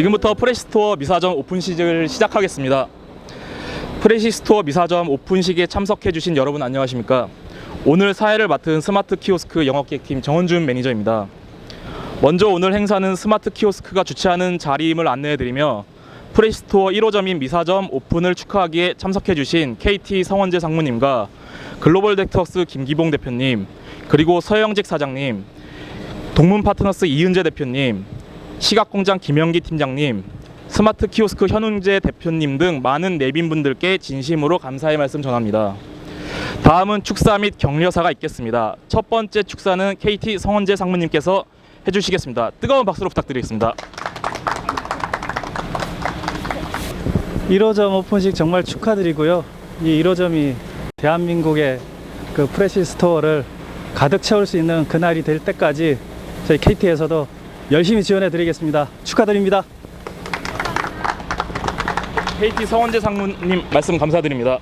지금부터 프레시스토어 미사점 오픈식을 시작하겠습니다. 프레시스토어 미사점 오픈식에 참석해주신 여러분 안녕하십니까? 오늘 사회를 맡은 스마트 키오스크 영업기획팀 정원준 매니저입니다. 먼저 오늘 행사는 스마트 키오스크가 주최하는 자리임을 안내해드리며 프레시스토어 1호점인 미사점 오픈을 축하하기에 참석해주신 KT 성원재 상무님과 글로벌 덱터스 김기봉 대표님 그리고 서영직 사장님 동문 파트너스 이은재 대표님 시각공장 김영기 팀장님, 스마트 키오스크 현웅재 대표님 등 많은 내빈분들께 진심으로 감사의 말씀 전합니다. 다음은 축사 및 격려사가 있겠습니다. 첫 번째 축사는 KT 성원재 상무님께서 해주시겠습니다. 뜨거운 박수로 부탁드리겠습니다. 1호점 오픈식 정말 축하드리고요. 이 1호점이 대한민국의 그 프레시 스토어를 가득 채울 수 있는 그날이 될 때까지 저희 KT에서도 열심히 지원해 드리겠습니다. 축하드립니다. KT 성원재 상무님 말씀 감사드립니다.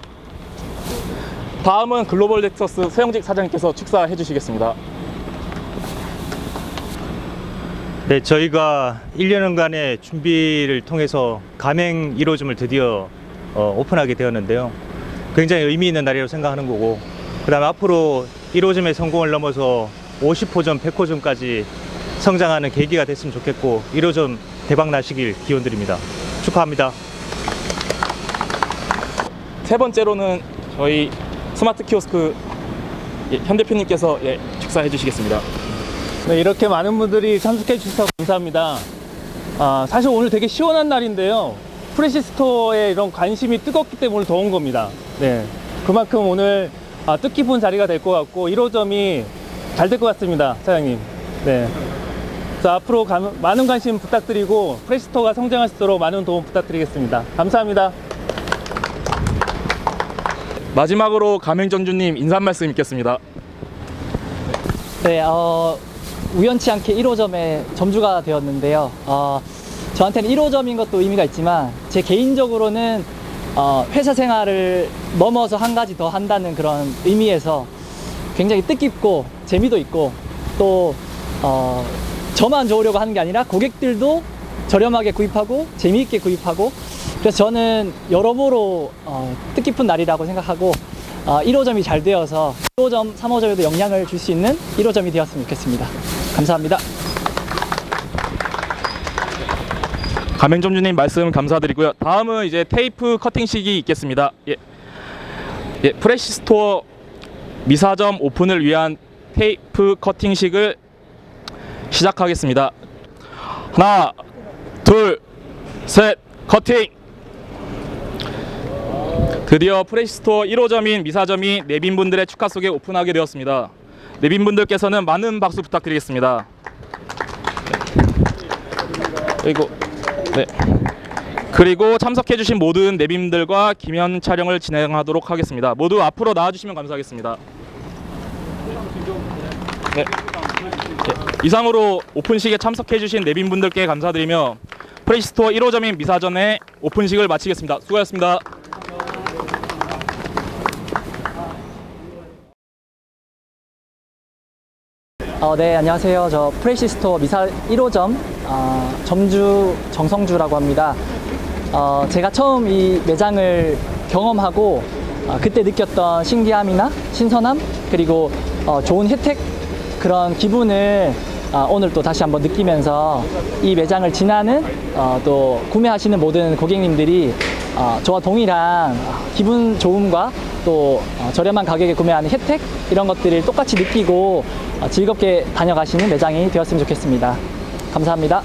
다음은 글로벌 덱터스 서영직 사장님께서 축사해 주시겠습니다. 네, 저희가 1년간의 준비를 통해서 가맹 1호점을 드디어 어, 오픈하게 되었는데요. 굉장히 의미 있는 날이라고 생각하는 거고, 그 다음에 앞으로 1호점의 성공을 넘어서 50호점, 100호점까지 성장하는 계기가 됐으면 좋겠고, 1호점 대박 나시길 기원드립니다. 축하합니다. 세 번째로는 저희 스마트 키오스크 예, 현 대표님께서 예, 축사해 주시겠습니다. 네, 이렇게 많은 분들이 참석해 주셔서 감사합니다. 아, 사실 오늘 되게 시원한 날인데요. 프레시 스토어에 이런 관심이 뜨겁기 때문에 더운 겁니다. 네. 그만큼 오늘 아, 뜻깊은 자리가 될 것 같고 1호점이 잘 될 것 같습니다. 사장님. 네. 자, 앞으로 감- 많은 관심 부탁드리고 프레시 스토어가 성장할 수 있도록 많은 도움 부탁드리겠습니다. 감사합니다. 마지막으로 가맹전주님 인사 한 말씀 있겠습니다. 네, 어, 우연치 않게 1호점의 점주가 되었는데요. 어, 저한테는 1호점인 것도 의미가 있지만 제 개인적으로는 어, 회사 생활을 넘어서 한 가지 더 한다는 그런 의미에서 굉장히 뜻깊고 재미도 있고 또 어, 저만 좋으려고 하는 게 아니라 고객들도 저렴하게 구입하고 재미있게 구입하고 그래서 저는 여러모로 어, 뜻깊은 날이라고 생각하고 어, 1호점이 잘 되어서 1호점, 3호점에도 영향을 줄 수 있는 1호점이 되었으면 좋겠습니다. 감사합니다. 가맹점주님 말씀 감사드리고요. 다음은 이제 테이프 커팅식이 있겠습니다. 예, 예 프레시 스토어 미사점 오픈을 위한 테이프 커팅식을 시작하겠습니다. 하나, 둘, 셋, 커팅! 드디어 프레시스토어 1호점인 미사점이 내빈분들의 축하 속에 오픈하게 되었습니다. 내빈분들께서는 많은 박수 부탁드리겠습니다. 그리고 네. 그리고 참석해주신 모든 내빈들과 기면 촬영을 진행하도록 하겠습니다. 모두 앞으로 나와주시면 감사하겠습니다. 네. 네. 이상으로 오픈식에 참석해주신 내빈분들께 감사드리며 프레시스토어 1호점인 미사전의 오픈식을 마치겠습니다. 수고하셨습니다. 어, 네, 안녕하세요. 저 프레시스토어 미사 1호점 어, 점주 정성주라고 합니다. 어, 제가 처음 이 매장을 경험하고 어, 그때 느꼈던 신기함이나 신선함 그리고 어, 좋은 혜택 그런 기분을 어, 오늘 또 다시 한번 느끼면서 이 매장을 지나는 어, 또 구매하시는 모든 고객님들이 어, 저와 동일한 기분 좋음과 또 어, 저렴한 가격에 구매하는 혜택 이런 것들을 똑같이 느끼고 어, 즐겁게 다녀가시는 매장이 되었으면 좋겠습니다. 감사합니다.